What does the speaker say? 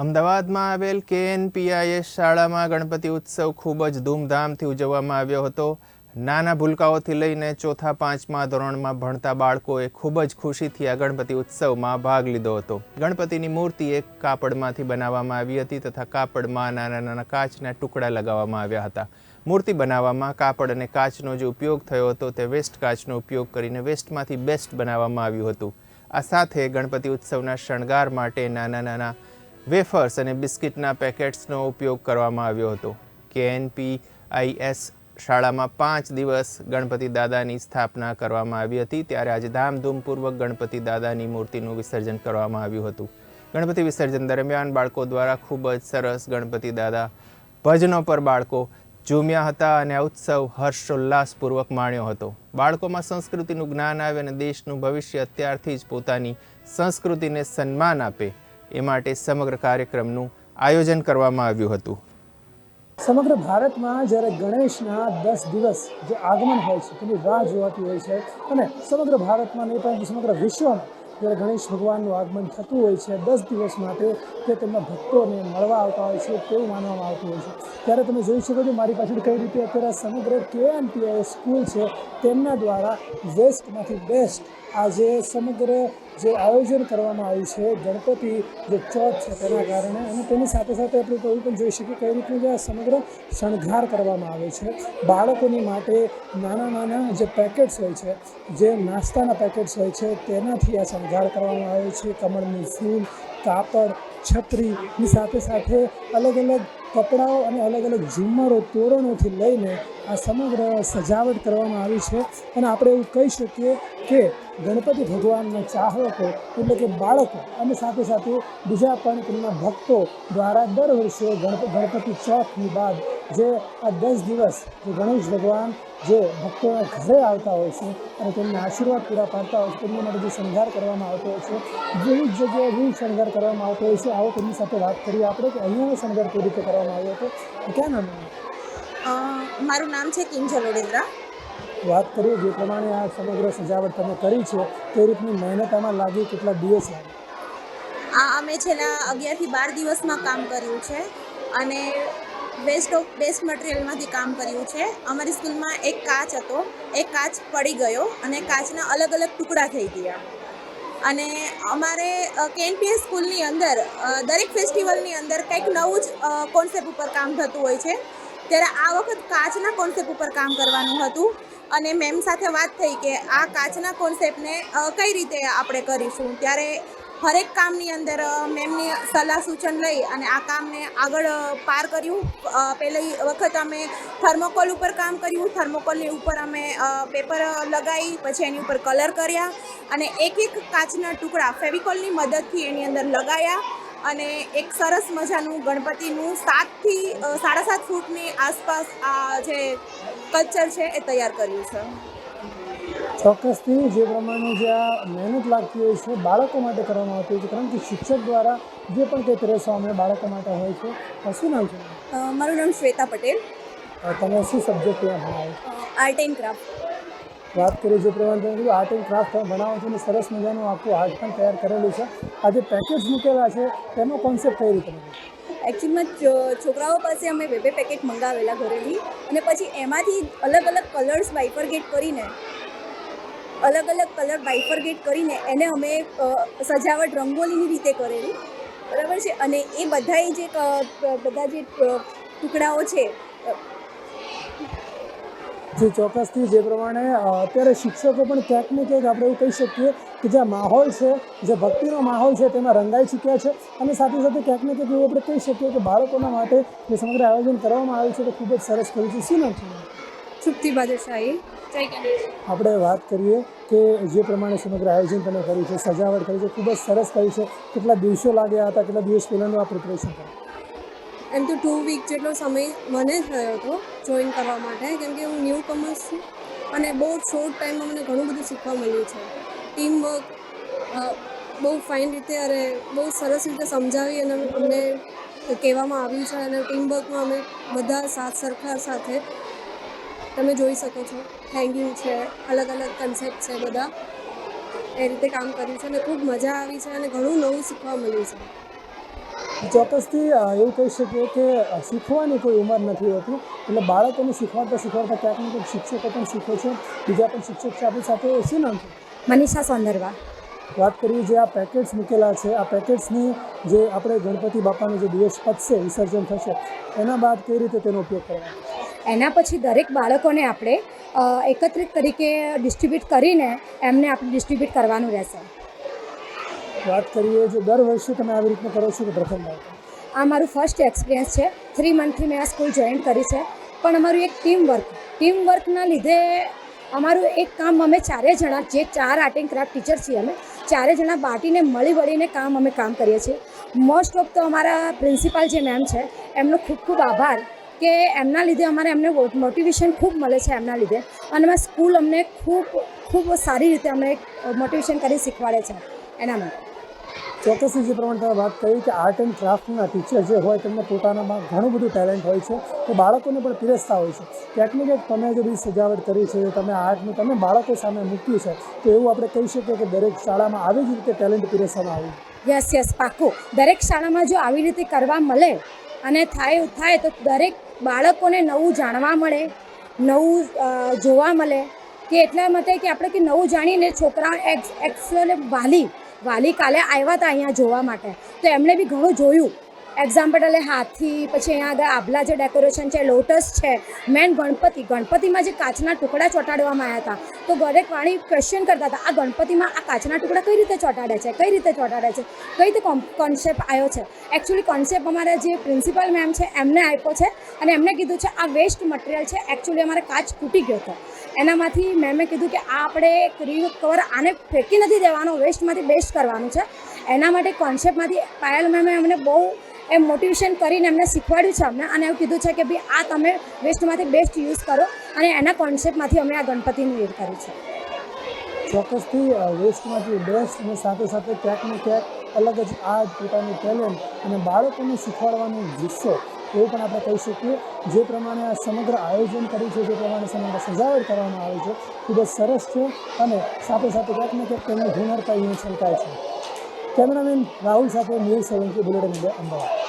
અમદાવાદમાં આવેલ કેએનપીઆઈએસ શાળામાં ગણપતિ ઉત્સવ ખૂબ જ ધૂમધામથી ઉજવવામાં આવ્યો હતો. નાના ભૂલકાઓથી લઈને ચોથા પાંચમા ધોરણમાં ભણતા બાળકોએ ખૂબ જ ખુશીથી આ ગણપતિ ઉત્સવમાં ભાગ લીધો હતો. ગણપતિની મૂર્તિ એક કાપડમાંથી બનાવવામાં આવી હતી તથા કાપડમાં નાના નાના કાચના ટુકડા લગાવવામાં આવ્યા હતા. મૂર્તિ બનાવવામાં કાપડ અને કાચનો જે ઉપયોગ થયો હતો તે વેસ્ટ કાચનો ઉપયોગ કરીને વેસ્ટમાંથી બેસ્ટ બનાવવામાં આવ્યું હતું. આ સાથે ગણપતિ ઉત્સવના શણગાર માટે નાના નાના વેફર્સ અને બિસ્કિટના પેકેટ્સનો ઉપયોગ કરવામાં આવ્યો હતો. કેએનપીઆઈએસ શાળામાં પાંચ દિવસ ગણપતિ દાદાની સ્થાપના કરવામાં આવી હતી. ત્યારે આજે ધામધૂમપૂર્વક ગણપતિ દાદાની મૂર્તિનું વિસર્જન કરવામાં આવ્યું હતું. ગણપતિ વિસર્જન દરમિયાન બાળકો દ્વારા ખૂબ જ સરસ ગણપતિ દાદા ભજનો પર બાળકો ઝૂમ્યા હતા અને ઉત્સવ હર્ષોલ્લાસપૂર્વક માણ્યો હતો. બાળકોમાં સંસ્કૃતિનું જ્ઞાન આવે અને દેશનું ભવિષ્ય અત્યારથી જ પોતાની સંસ્કૃતિને સન્માન આપે એ માટે સમગ્ર કાર્યક્રમનું આયોજન કરવામાં આવ્યું હતું. સમગ્ર ભારતમાં જ્યારે ગણેશના દસ દિવસ જે આગમન હોય છે, તેની રાહ જોવાતી હોય છે અને સમગ્ર ભારતમાં નહીં, પરંતુ સમગ્ર વિશ્વમાં જ્યારે ગણેશ ભગવાનનું આગમન થતું હોય છે દસ દિવસ માટે, તે તેમના ભક્તોને મળવા આવતા હોય છે તેવું માનવામાં આવતું હોય છે. ત્યારે તમે જોઈ શકો છો મારી પાછળ કઈ રીતે અત્યારે સમગ્ર કેએનપીઆઈ સ્કૂલ છે, તેમના દ્વારા વેસ્ટમાંથી બેસ્ટ આજે સમગ્ર જે આયોજન કરવામાં આવ્યું છે, ગણપતિ જે ચોથ છે તેના કારણે અને તેની સાથે સાથે આપણે તો પણ જોઈ શકીએ કઈ રીતનું જે આ સમગ્ર શણગાર કરવામાં આવે છે. બાળકોની માટે નાના નાના જે પેકેટ્સ હોય છે, જે નાસ્તાના પેકેટ્સ હોય છે, તેનાથી આ શણગાર કરવામાં આવે છે. કમળનું ફૂલ, કાપડ, છત્રીની સાથે સાથે અલગ અલગ કપડાઓ અને અલગ અલગ ઝુમ્મરો, તોરણોથી લઈને આ સમગ્ર સજાવટ કરવામાં આવી છે અને આપણે એવું કહી શકીએ કે ગણપતિ ભગવાનના ચાહકો એટલે કે બાળકો અને સાથે સાથે બીજા પણ તેમના ભક્તો દ્વારા દર વર્ષે ગણપ, ગણપતિ ચોથની બાદ જે આ દસ દિવસ જે ગણેશ ભગવાન જે ભક્તોના ઘરે આવતા હોય છે અને તેમને આશીર્વાદ પૂરા પાડતા હોય છે, તેમના માટે જે શણગાર કરવામાં આવતો હોય છે વિવિધ જગ્યાએ વિવિધ શણગાર કરવામાં આવતો હોય છે, આવો તેમની સાથે વાત કરીએ આપણે કે અહીંયાનો શણગાર કેવી રીતે કરવામાં આવ્યો હતો? ક્યાં નામ મારું નામ છે કિંજલ ઓડેદરા વાત કરીએ જે પ્રમાણે આ સમગ્ર સજાવટ તમે કરી છે તે રીતની મહેનત આમાં લાગી કેટલા દિવસ આ અમે છેલ્લા અગિયારથી બાર દિવસમાં કામ કર્યું છે અને વેસ્ટ ઓફ બેસ્ટ મટીરિયલમાંથી કામ કર્યું છે. અમારી સ્કૂલમાં એક કાચ હતો એ કાચ પડી ગયો અને કાચના અલગ અલગ ટુકડા થઈ ગયા. અને અમારે કેએનપીએસ સ્કૂલની અંદર દરેક ફેસ્ટિવલની અંદર કંઈક નવું જ કોન્સેપ્ટ ઉપર કામ થતું હોય છે. ત્યારે આ વખત કાચના કોન્સેપ્ટ ઉપર કામ કરવાનું હતું. અને મેમ સાથે વાત થઈ કે આ કાચના કોન્સેપ્ટને કઈ રીતે આપણે કરીશું? ત્યારે હરેક કામની અંદર મેમની સલાહ સૂચન લઈ અને આ કામને આગળ પાર કર્યું. પહેલી વખત અમે થર્મોકોલ ઉપર કામ કર્યું. થર્મોકોલની ઉપર અમે પેપર લગાવી પછી એની ઉપર કલર કર્યા અને એક એક કાચના ટુકડા ફેવિકોલની મદદથી એની અંદર લગાયા. અને એક સરસ મજાનું ગણપતિનું સાતથી સાડા સાત ફૂટની આસપાસ આ જે કલ્ચર છે એ તૈયાર કર્યું છે. ચોક્કસથી જે પ્રમાણે જે આ મહેનત લાગતી હોય છે બાળકો માટે કરવામાં આવતી હોય છે કારણ કે શિક્ષક દ્વારા જે પણ કંઈ અમે બાળકો માટે હોય છે. શું નામ છે? મારું નામ શ્વેતા પટેલ. તમે શું સબ્જેક્ટ ત્યાં ભણાવો આર્ટ એન્ડ ક્રાફ્ટ. વાત કરું જે પ્રમાણે તમે કીધું આર્ટ એન્ડ ક્રાફ્ટ તમે ભણાવો છો અને સરસ મજાનું આખું આર્ટ પણ તૈયાર કરેલું છે. આ જે પેકેજ મૂકેલા છે, તેનો કોન્સેપ્ટ કઈ રીતે એકચ્યુઅલમાં છોકરાઓ પાસે અમે બે બે પેકેટ મંગાવેલા ઘરેથી અને પછી એમાંથી અલગ અલગ કલર્સ બાઇફરગેટ કરીને, અલગ અલગ કલર બાઇફરગેટ કરીને એને અમે સજાવટ રંગોલીની રીતે કરેલી. બરાબર છે? અને એ બધાએ જે બધા જે ટુકડાઓ છે જે ચોક્કસથી જે પ્રમાણે અત્યારે શિક્ષકો પણ ક્યાંક ને ક્યાંક આપણે એવું કહી શકીએ કે જે માહોલ છે જે ભક્તિનો માહોલ છે તેમાં રંગાઈ ચૂક્યા છે. અને સાથે સાથે ક્યાંક ને ક્યાંક એવું આપણે કહી શકીએ કે બાળકોના માટે જે સમગ્ર આયોજન કરવામાં આવ્યું છે તે ખૂબ જ સરસ કર્યું છે. શું નામ છે? તૃપ્તિ બાદશાહી આપણે વાત કરીએ કે જે પ્રમાણે સમગ્ર આયોજન તમે કર્યું છે સજાવટ કરી છે ખૂબ જ સરસ કરી છે. કેટલા દિવસો લાગ્યા હતા કેટલા દિવસ પહેલાંનું આ પ્રિપરેશન કર્યું? એમ તો ટુ વીક જેટલો સમય મને થયો હતો જોઈન કરવા માટે, કેમ કે હું ન્યૂ કમર્સ છું અને બહુ શોર્ટ ટાઈમમાં મને ઘણું બધું શીખવા મળ્યું છે. ટીમ વર્ક બહુ ફાઇન રીતે અને બહુ સરસ રીતે સમજાવી અને અમને કહેવામાં આવ્યું છે અને ટીમ વર્કમાં અમે બધા સાથ સરકાર સાથે તમે જોઈ શકો છો. હેંગિંગ છે, અલગ અલગ કન્સેપ્ટ છે બધા. એ રીતે કામ કર્યું છે અને ખૂબ મજા આવી છે અને ઘણું નવું શીખવા મળ્યું છે. ચોક્કસથી એવું કહી શકીએ કે શીખવાની કોઈ ઉંમર નથી હોતી. એટલે બાળકોને શીખવાડતા શીખવાડતા ક્યાંક ને ક્યાંક શિક્ષકો પણ શીખે છે. બીજા પણ શિક્ષક છે. આપણી સાથે શું નામ છે? મનીષા સોંદરવા. વાત કરીએ જે આ પેકેટ્સ મૂકેલા છે. આ પેકેટ્સની જે આપણે ગણપતિ બાપાનો જે દિવસ પતશે વિસર્જન થશે એના બાદ કઈ રીતે તેનો ઉપયોગ કરવાનો એના પછી દરેક બાળકોને આપણે એકત્રિત તરીકે ડિસ્ટ્રીબ્યુટ કરીને એમને આપણે ડિસ્ટ્રીબ્યુટ કરવાનું રહેશે. વાત કરીએ જો દર વર્ષે તમે આવી રીતના કરો છો કે પ્રથમ આ મારું ફર્સ્ટ એક્સપિરિયન્સ છે. થ્રી મંથથી મેં આ સ્કૂલ જોઈન કરી છે. પણ અમારું એક ટીમ વર્ક ટીમ વર્કના લીધે અમારું એક કામ અમે ચારે જણા, જે ચાર આર્ટ એન્ડ ક્રાફ્ટ ટીચર છીએ અમે ચારે જણા બાટીને મળી વળીને કામ અમે કામ કરીએ છીએ. મોસ્ટ ઓફ તો અમારા પ્રિન્સિપાલ જે મેમ છે, એમનો ખૂબ ખૂબ આભાર કે એમના લીધે અમારે એમને મોટિવેશન ખૂબ મળે છે એમના લીધે. અને અમારી સ્કૂલ અમને ખૂબ ખૂબ સારી રીતે અમને મોટિવેશન કરી શીખવાડે છે એના માટે. ચોક્કસથી જે પ્રમાણે તમે વાત કરી કે આર્ટ એન્ડ ક્રાફ્ટના ટીચર જે હોય તેમને પોતાનામાં ઘણું બધું ટેલેન્ટ હોય છે તો બાળકોને પણ પીરસતા હોય છે. ક્યાંક ને ક્યાંક તમે જે બધી સજાવટ કરી છે, તમે આર્ટનું તમે બાળકો સામે મૂક્યું છે, તો એવું આપણે કહી શકીએ કે દરેક શાળામાં આવી જ રીતે ટેલેન્ટ પીરસવામાં આવ્યું. યસ યસ પાકો દરેક શાળામાં જો આવી રીતે કરવા મળે અને થાય થાય તો દરેક બાળકોને નવું જાણવા મળે, નવું જોવા મળે કે એટલા માટે કે આપણે કે નવું જાણીને છોકરા એક્સ એક્ચ્યુઅલી વાલી વાલી કાલે આવ્યા હતા અહીંયા જોવા માટે. તો એમણે બી ઘણું જોયું. એક્ઝામ્પલ એટલે હાથી, પછી અહીંયા આગળ આભલા જે ડેકોરેશન છે લોટસ છે મેન ગણપતિ. ગણપતિમાં જે કાચના ટુકડા ચોંટાડવામાં આવ્યા હતા. તો દરેક વાણી ક્વેશ્ચન કરતા હતા, આ ગણપતિમાં આ કાચના ટુકડા કઈ રીતે ચોંટાડે છે? કઈ રીતે ચોંટાડે છે? કઈ રીતે કોન્સેપ્ટ આવ્યો છે? એકચ્યુઅલી કોન્સેપ્ટ અમારા જે પ્રિન્સિપલ મેમ છે, એમને આપ્યો છે અને એમને કીધું છે, આ વેસ્ટ મટીરિયલ છે. એકચ્યુઅલી અમારે કાચ તૂટી ગયો હતો. એનામાંથી મેમે કીધું કે આ આપણે કવર આને ફેંકી નથી દેવાનો વેસ્ટમાંથી બેસ્ટ કરવાનું છે. એના માટે કોન્સેપ્ટમાંથી પાયલ મેમે અમને બહુ એમ મોટિવેશન કરીને એમને શીખવાડ્યું છે અમને અને એવું કીધું છે કે ભાઈ આ તમે વેસ્ટમાંથી બેસ્ટ યુઝ કરો અને એના કોન્સેપ્ટમાંથી અમે આ ગણપતિનું યુઝ કર્યું છે. ચોક્કસથી વેસ્ટમાંથી બેસ્ટ અને સાથે સાથે ક્યાંક ને ક્યાંક અલગ જ આ પોતાનું ટેલેન્ટ અને બાળકોને શીખવાડવાનો જુસ્સો એવું પણ આપણે કહી શકીએ. જે પ્રમાણે આ સમગ્ર આયોજન કર્યું છે, જે પ્રમાણે સમગ્ર સજાવટ કરવામાં આવી છે, ખૂબ જ સરસ છે અને સાથે સાથે ક્યાંક ને ક્યાંક તેમની હુનરતા અહીં છલકાય છે. કેમેરામેન રાહુલ સાથે નીલ સોલંકી, બુલેટિન અમદાવાદ.